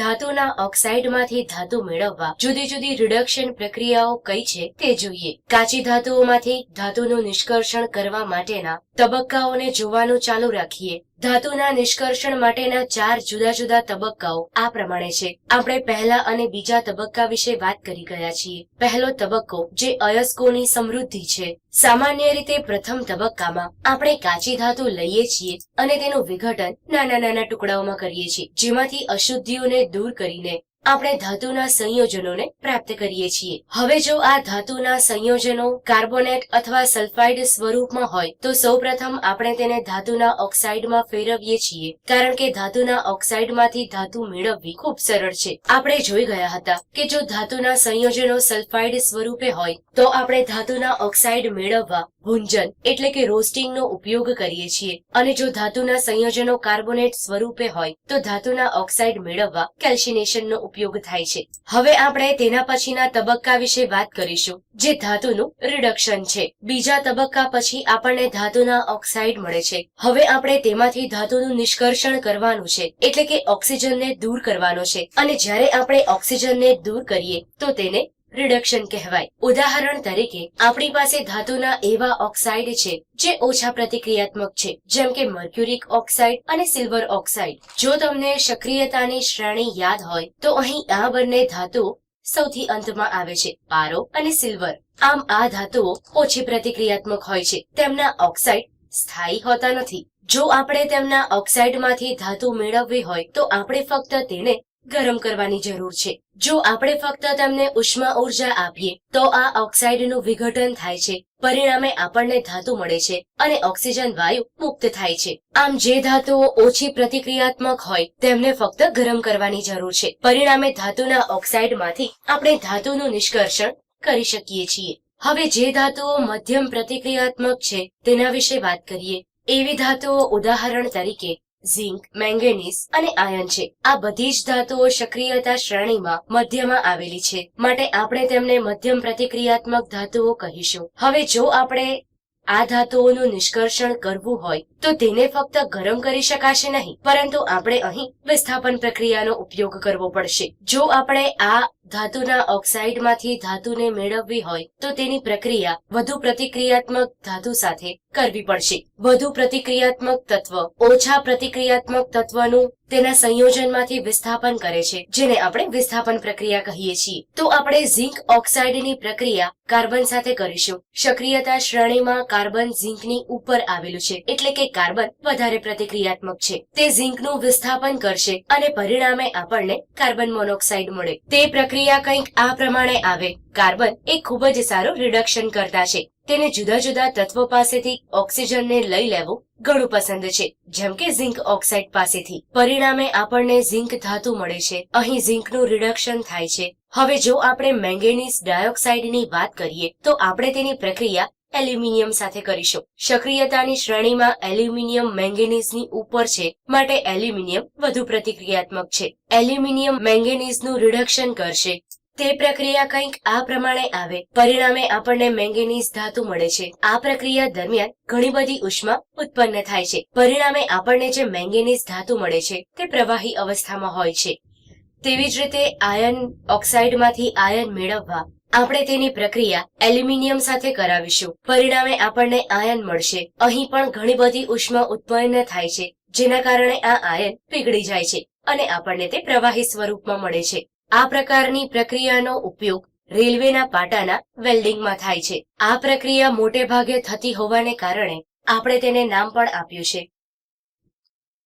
ધાતુના ઓક્સાઇડમાંથી ધાતુ મેળવવા જુદી જુદી રિડક્શન પ્રક્રિયાઓ કઈ છે તે જોઈએ. કાચી ધાતુઓમાંથી ધાતુનું નિષ્કર્ષણ કરવા માટેના તબક્કાઓને જોવાનું ચાલુ રાખીએ. ધાતુના નિષ્કર્ષણ માટેના ચાર જુદા જુદા તબક્કાઓ આ પ્રમાણે છે. આપણે પહેલા અને બીજા તબક્કા વિશે વાત કરી ગયા છીએ. પહેલો તબક્કો, જે અયસ્કોની સમૃદ્ધિ છે. સામાન્ય રીતે પ્રથમ તબક્કામાં આપણે કાચી ધાતુ લઈએ છીએ અને તેનું વિઘટન નાના નાના ટુકડાઓમાં કરીએ છીએ, જેમાંથી અશુદ્ધિઓને દૂર કરીને આપણે ધાતુના સંયોજનોને પ્રાપ્ત કરીએ છીએ. હવે જો આ ધાતુના સંયોજનો કાર્બોનેટ અથવા સલ્ફાઇડ સ્વરૂપમાં હોય, તો સૌપ્રથમ આપણે તેને ધાતુના ઓક્સાઇડમાં ફેરવીએ છીએ, કારણ કે ધાતુના ઓક્સાઇડમાંથી ધાતુ મેળવવી ખૂબ સરળ છે. આપણે જોઈ ગયા હતા કે જો ધાતુના સંયોજનો સલ્ફાઇડ સ્વરૂપે હોય તો આપણે ધાતુના ઓક્સાઇડ મેળવવા, ભુંજન એટલે કે રોસ્ટિંગનો ઉપયોગ કરીએ છીએ. અને જો ધાતુના સંયોજનો કાર્બોનેટ સ્વરૂપે હોય, તો ધાતુના ઓક્સાઇડ મેળવવા કેલ્સિનેશનનો ઉપયોગ થાય છે. હવે આપણે તેના પછીના તબક્કા વિશે વાત કરીશું, જે ધાતુનું રિડક્શન છે. બીજા તબક્કા પછી આપણને ધાતુના ઓક્સાઇડ મળે છે. હવે આપણે તેમાંથી ધાતુનું નિષ્કર્ષણ કરવાનું છે, એટલે કે ઓક્સિજનને દૂર કરવાનો છે. અને જ્યારે આપણે ઓક્સિજનને દૂર કરીએ, તો તેને રિડક્શન કહેવાય. ઉદાહરણ તરીકે, આપણી પાસે ધાતુના એવા ઓક્સાઇડ છે, જે ઓછા પ્રતિક્રિયાત્મક છે, જેમ કે મર્ક્યુરિક ઓક્સાઇડ અને સિલ્વર ઓક્સાઇડ. જો તમને સક્રિયતાની શ્રેણી યાદ હોય, તો અહીં આ બંને ધાતુ સૌથી અંતમાં આવે છે, પારો અને સિલ્વર. આમ આ ધાતુઓ ઓછી પ્રતિક્રિયાત્મક હોય છે, તેમના ઓક્સાઇડ સ્થાયી હોતા નથી. જો આપણે તેમના ઓક્સાઇડમાંથી ધાતુ મેળવવી હોય, તો આપણે ફક્ત તેને ગરમ કરવાની જરૂર છે. જો આપણે ફક્ત તેમને ઉષ્મા ઊર્જા આપીએ, તો આ ઓક્સાઇડનું વિઘટન થાય છે. પરિણામે આપણને ધાતુ મળે છે અને ઓક્સિજન વાયુ મુક્ત થાય છે. આમ જે ધાતુઓ ઓછી પ્રતિક્રિયાત્મક હોય, તેમને ફક્ત ગરમ કરવાની જરૂર છે. પરિણામે ધાતુના ઓક્સાઇડમાંથી આપણે ધાતુનું નિષ્કર્ષણ કરી શકીએ છીએ. હવે જે ધાતુઓ મધ્યમ પ્રતિક્રિયાત્મક છે, તેના વિશે વાત કરીએ. એવી ધાતુઓ ઉદાહરણ તરીકે ઝિંક, મેંગેનીઝ અને આયન છે. આ બધી જ ધાતુઓ સક્રિયતા શ્રેણીમાં મધ્યમાં આવેલી છે. માટે આપણે તેમને મધ્યમ પ્રતિક્રિયાત્મક ધાતુઓ કહીશું. હવે જો આપણે આ ધાતુઓનું નિષ્કર્ષણ કરવું હોય, તો તેને ફક્ત ગરમ કરી શકાશે નહીં. પરંતુ આપણે અહીં વિસ્થાપન પ્રક્રિયાનો ઉપયોગ કરવો પડશે. જો આપણે આ ધાતુના ઓક્સાઇડમાંથી ધાતુને મેળવવી હોય, તો તેની પ્રક્રિયા વધુ પ્રતિક્રિયાત્મક ધાતુ સાથે કરવી પડશે. વધુ પ્રતિક્રિયાત્મક તત્વ ઓછા પ્રતિક્રિયાત્મક તત્વનું તેના સંયોજનમાંથી વિસ્થાપન કરે છે, જેને આપણે વિસ્થાપન પ્રક્રિયા કહીએ છીએ. તો આપણે ઝીંક ઓક્સાઇડની પ્રક્રિયા કાર્બન સાથે કરીશું. સક્રિયતા શ્રેણીમાં કાર્બન ઝીંકની ઉપર આવેલું છે, એટલે કે કાર્બન વધારે પ્રતિક્રિયાત્મક છે. તે ઝિંકનું વિસ્થાપન કરશે અને પરિણામે આપણને કાર્બન મોનોક્સાઇડ મળે. તે પ્રક્રિયા કંઈક આ પ્રમાણે આવે. કાર્બન એ ખૂબ જ સારો રિડક્શન કરતા છે. તેને જુદા જુદા તત્વો પાસેથી ઓક્સિજનને લઈ લેવું ઘણું પસંદ છે. જેમ કે ઝિંક ઓક્સાઇડ પાસેથી. પરિણામે આપણને ઝિંક ધાતુ મળે છે. અહીં ઝિંકનું રિડક્શન થાય છે. હવે જો આપણે મેંગેનીઝ ડાયોક્સાઇડની વાત કરીએ, તો આપણે તેની પ્રક્રિયા એલ્યુમિનિયમ સાથે કરીશું. સક્રિયતાની શ્રેણીમાં એલ્યુમિનિયમ મેંગેનીઝની ઉપર છે, માટે એલ્યુમિનિયમ વધુ પ્રતિક્રિયાત્મક છે. એલ્યુમિનિયમ મેંગેનીઝનું રિડક્શન કરશે. તે પ્રક્રિયા કંઈક આ પ્રમાણે આવે. પરિણામે આપણને મેંગેનીઝ ધાતુ મળે છે. આ પ્રક્રિયા દરમિયાન ઘણી બધી ઉષ્મા ઉત્પન્ન થાય છે. પરિણામે આપણને જે મેંગેનીઝ ધાતુ મળે છે, તે પ્રવાહી અવસ્થામાં હોય છે. તેવી જ રીતે આયન ઓક્સાઇડમાંથી આયન મેળવવા આપણે તેની પ્રક્રિયા એલ્યુમિનિયમ સાથે કરાવીશું. પરિણામે આપણને આયન મળશે. અહીં પણ ઘણી બધી ઉષ્મા ઉત્પન્ન થાય છે, જેના કારણે આ આયન પીગળી જાય છે અને આપણને તે પ્રવાહી સ્વરૂપમાં મળે છે. આ પ્રકારની પ્રક્રિયાનો ઉપયોગ રેલવેના પાટાના વેલ્ડિંગમાં થાય છે. આ પ્રક્રિયા મોટે ભાગે થતી હોવાને કારણે આપણે તેને નામ પણ આપ્યું છે.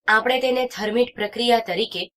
આપણે તેને થર્મિટ પ્રક્રિયા તરીકે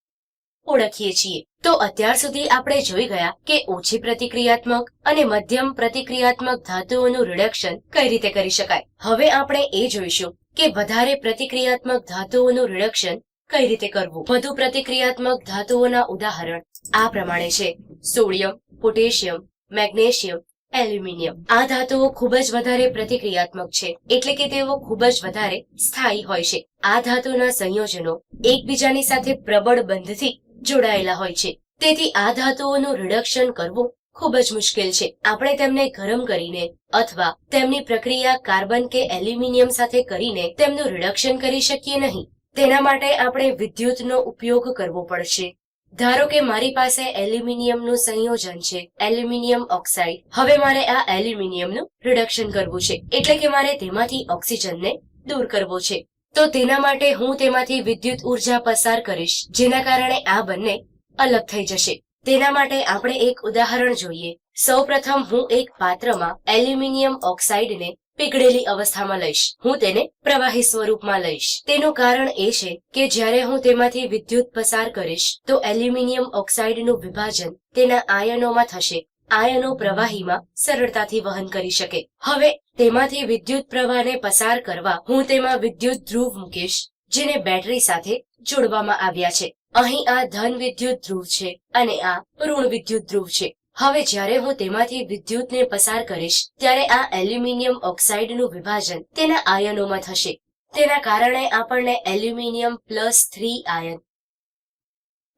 ઓળખીએ છીએ. તો અત્યાર સુધી આપણે જોઈ ગયા કે ઓછી પ્રતિક્રિયાત્મક અને મધ્યમ પ્રતિક્રિયાત્મક ધાતુઓનું રિડક્શન કઈ રીતે કરી શકાય. હવે આપણે એ જોઈશું કે વધારે પ્રતિક્રિયાત્મક ધાતુઓનું રિડક્શન કઈ રીતે કરવું. વધુ પ્રતિક્રિયાત્મક ધાતુઓના ઉદાહરણ આ પ્રમાણે છે. Sodium, potassium, magnesium, aluminium. આ ધાતુઓ ખૂબ જ વધારે પ્રતિક્રિયાત્મક છે, એટલે કે તેઓ ખૂબ જ વધારે સ્થાયી હોય છે. આ ધાતુના સંયોજનો એકબીજાની સાથે પ્રબળ બંધથી જોડાયેલા હોય છે. તેથી આ ધાતુઓનું રિડક્શન કરવું ખૂબ જ મુશ્કેલ છે. આપણે તેમને ગરમ કરીને અથવા તેમની પ્રક્રિયા કાર્બન કે એલ્યુમિનિયમ સાથે કરીને તેમનું રિડક્શન કરી શકીએ નહીં. તેના માટે આપણે વિદ્યુતનો ઉપયોગ કરવો પડશે. ધારો કે મારી પાસે એલ્યુમિનિયમનું સંયોજન છે, એલ્યુમિનિયમ ઓક્સાઇડ. હવે મારે આ એલ્યુમિનિયમનું રિડક્શન કરવું છે, એટલે કે મારે તેમાંથી ઓક્સિજનને દૂર કરવો છે. તો તેના માટે હું તેમાંથી વિદ્યુત ઊર્જા પસાર કરીશ, જેના કારણે આ બંને અલગ થઈ જશે. તેના માટે આપણે એક ઉદાહરણ જોઈએ. સૌપ્રથમ હું એક પાત્રમાં એલ્યુમિનિયમ ઓક્સાઇડને પીગળેલી અવસ્થામાં લઈશ. હું તેને પ્રવાહી સ્વરૂપમાં લઈશ. તેનું કારણ એ છે કે જ્યારે હું તેમાંથી વિદ્યુત પસાર કરીશ, તો એલ્યુમિનિયમ ઓક્સાઇડનું વિભાજન તેના આયનોમાં થશે. આયનો પ્રવાહીમાં સરળતાથી વહન કરી શકે. હવે, તેમાંથી વિદ્યુત પ્રવાહને પસાર કરવા હું તેમાં વિદ્યુત ધ્રુવ મૂકીશ, જેને બેટરી સાથે જોડવામાં આવ્યા છે. અહીં આ ધન વિદ્યુત ધ્રુવ છે અને આ ઋણ વિદ્યુત ધ્રુવ છે. હવે જ્યારે હું તેમાંથી વિદ્યુતને પસાર કરીશ, ત્યારે આ એલ્યુમિનિયમ ઓક્સાઇડનું વિભાજન તેના આયનોમાં થશે. તેના કારણે આપણને એલ્યુમિનિયમ પ્લસ થ્રી આયન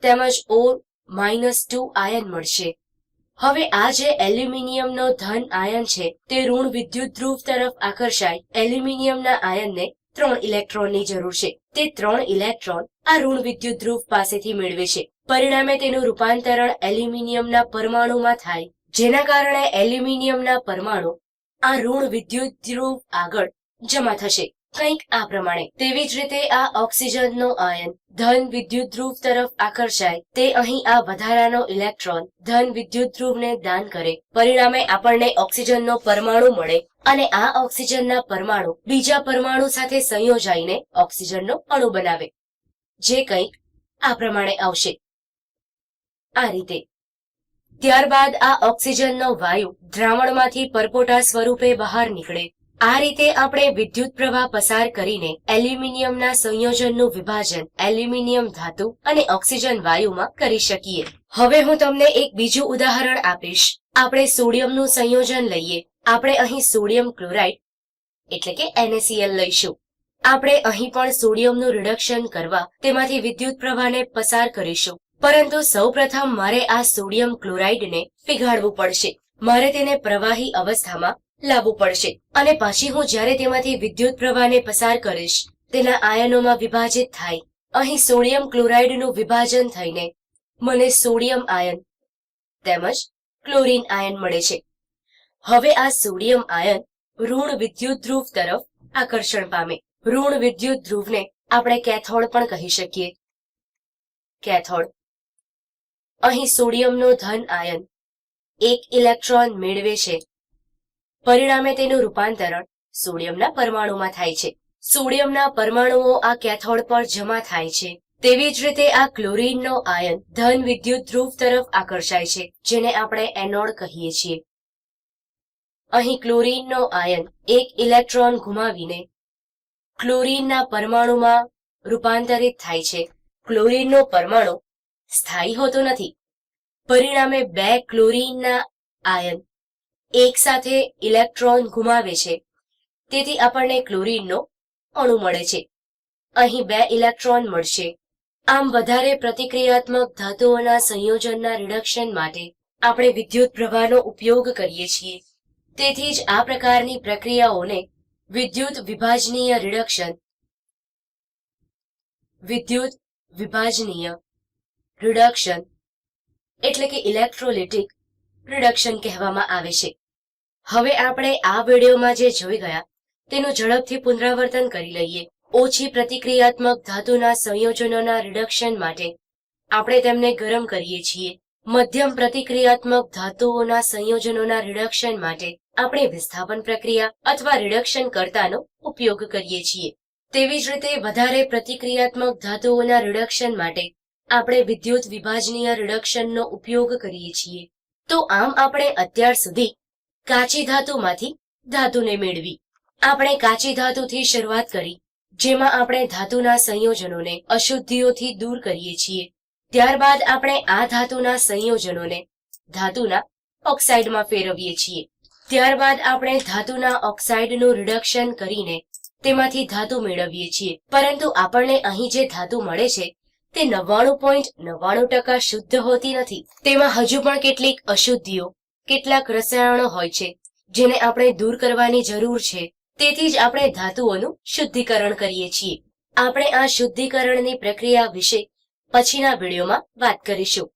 તેમજ ઓ માઇનસ ટુ આયન મળશે. હવે આ જે એલ્યુમિનિયમનો ધન આયન છે, તે ઋણ વિદ્યુત ધ્રુવ તરફ આકર્ષાય એલ્યુમિનિયમના આયનને ત્રણ ઇલેક્ટ્રોનની જરૂર છે. તે ત્રણ ઇલેક્ટ્રોન આ ઋણ વિદ્યુત ધ્રુવ પાસેથી મેળવે છે. પરિણામે તેનું રૂપાંતરણ એલ્યુમિનિયમના પરમાણુમાં થાય, જેના કારણે એલ્યુમિનિયમના પરમાણુ આ ઋણ વિદ્યુત ધ્રુવ આગળ જમા થશે. કંઈક આ પ્રમાણે, તેવી જ રીતે આ ઓક્સિજનનો આયન ધન વિદ્યુત ધ્રુવ તરફ આકર્ષાય, તે અહીં આ વધારાનો ઇલેક્ટ્રોન ધન વિદ્યુત ધ્રુવને દાન કરે, પરિણામે આપણને ઓક્સિજનનો પરમાણુ મળે અને આ ઓક્સિજનના પરમાણુ બીજા પરમાણુ સાથે સંયોજાઈને ઓક્સિજનનો અણુ બનાવે. જે કંઈક આ પ્રમાણે આવશે. આ રીતે. ત્યારબાદ આ ઓક્સિજનનો વાયુ દ્રાવણમાંથી પરપોટા સ્વરૂપે બહાર નીકળે. આ રીતે આપણે વિદ્યુત પ્રવાહ પસાર કરીને એલ્યુમિનિયમના સંયોજનનું વિભાજન એલ્યુમિનિયમ ધાતુ અને ઓક્સિજન વાયુમાં કરી શકીએ. હવે હું તમને એક બીજું ઉદાહરણ આપીશ. આપણે સોડિયમનું સંયોજન લઈએ. આપણે અહીં સોડિયમ ક્લોરાઇડ, એટલે કે NaCl લઈશું. આપણે અહીં પણ સોડિયમનું રિડક્શન કરવા તેમાંથી વિદ્યુત પ્રવાહને પસાર કરીશું. પરંતુ સૌપ્રથમ મારે આ સોડિયમ ક્લોરાઇડને પીગાળવું પડશે. મારે તેને પ્રવાહી અવસ્થામાં લાવવું પડશે અને પછી હું જ્યારે તેમાંથી વિદ્યુત પ્રવાહને પસાર કરીશ, તેના આયનોમાં વિભાજિત થાય. અહીં સોડિયમ ક્લોરાઇડનું વિભાજન થઈને મને સોડિયમ આયન તેમજ ક્લોરીન આયન મળે છે. હવે આ સોડિયમ આયન ઋણ વિદ્યુત ધ્રુવ તરફ આકર્ષણ પામે. ઋણ વિદ્યુત ધ્રુવને આપણે કેથોડ પણ કહી શકીએ. કેથોડ અહીં સોડિયમનો ધન આયન એક ઇલેક્ટ્રોન મેળવે છે. પરિણામે તેનું રૂપાંતરણ સોડિયમના પરમાણુમાં થાય છે. સોડિયમના પરમાણુઓ આ કેથોડ પર જમા થાય છે. તેવી જ રીતે આ ક્લોરીનનો આયન ધન વિદ્યુત ધ્રુવ તરફ આકર્ષાય છે, જેને આપણે એનોડ કહીએ છીએ. અહીં ક્લોરીનનો આયન એક ઇલેક્ટ્રોન ગુમાવીને ક્લોરીનના પરમાણુમાં રૂપાંતરિત થાય છે. ક્લોરીનનો પરમાણુ સ્થાયી હોતો નથી. પરિણામે બે ક્લોરીનના આયન એક સાથે ઇલેક્ટ્રોન ગુમાવે છે. તેથી આપણને ક્લોરીનનો અણુ મળે છે. અહીં બે ઇલેક્ટ્રોન મળશે. આમ વધારે પ્રતિક્રિયાત્મક ધાતુઓના સંયોજનના રિડક્શન માટે આપણે વિદ્યુત પ્રવાહનો ઉપયોગ કરીએ છીએ. તેથી જ આ પ્રકારની પ્રક્રિયાઓને વિદ્યુત વિભાજનીય રિડક્શન, વિદ્યુત વિભાજનીય રિડક્શન એટલે કે ઇલેક્ટ્રોલિટિક રિડક્શન કહેવામાં આવે છે. હવે આપણે આ વિડીયોમાં જે જોઈ ગયા, તેનું ઝડપથી પુનરાવર્તન કરી લઈએ. ઓછી પ્રતિક્રિયાત્મક ધાતુના સંયોજનોના રિડક્શન માટે આપણે તેમને ગરમ કરીએ છીએ. મધ્યમ પ્રતિક્રિયાત્મક ધાતુઓના સંયોજનોના રિડક્શન માટે આપણે વિસ્થાપન પ્રક્રિયા અથવા રિડક્શન કરતાનો ઉપયોગ કરીએ છીએ. તેવી જ રીતે વધારે પ્રતિક્રિયાત્મક ધાતુઓના રિડક્શન માટે આપણે વિદ્યુત વિભાજનીય રિડક્શનનો ઉપયોગ કરીએ છીએ. તો આમ આપણે અત્યાર સુધી કાચી ધાતુમાંથી ધાતુને મેળવી. આપણે કાચી ધાતુથી શરૂઆત કરી, જેમાં આપણે ધાતુના સંયોજનોને અશુદ્ધિઓથી દૂર કરીએ છીએ. ત્યારબાદ આપણે આ ધાતુના સંયોજનોને ધાતુના ઓક્સાઇડમાં ફેરવીએ છીએ. ત્યારબાદ આપણે ધાતુના ઓક્સાઇડનું રિડક્શન કરીને તેમાંથી ધાતુ મેળવીએ છીએ. પરંતુ આપણને અહીં જે ધાતુ મળે છે તે નવ્વાણું પોઈન્ટ નવ્વાણું ટકા શુદ્ધ હોતી નથી. તેમાં હજુ પણ કેટલીક અશુદ્ધિઓ, કેટલાક રસાયણો હોય છે, જેને આપણે દૂર કરવાની જરૂર છે. તેથી જ આપણે ધાતુઓનું શુદ્ધિકરણ કરીએ છીએ. આપણે આ શુદ્ધિકરણની પ્રક્રિયા વિશે પછીના વિડીયોમાં વાત કરીશું.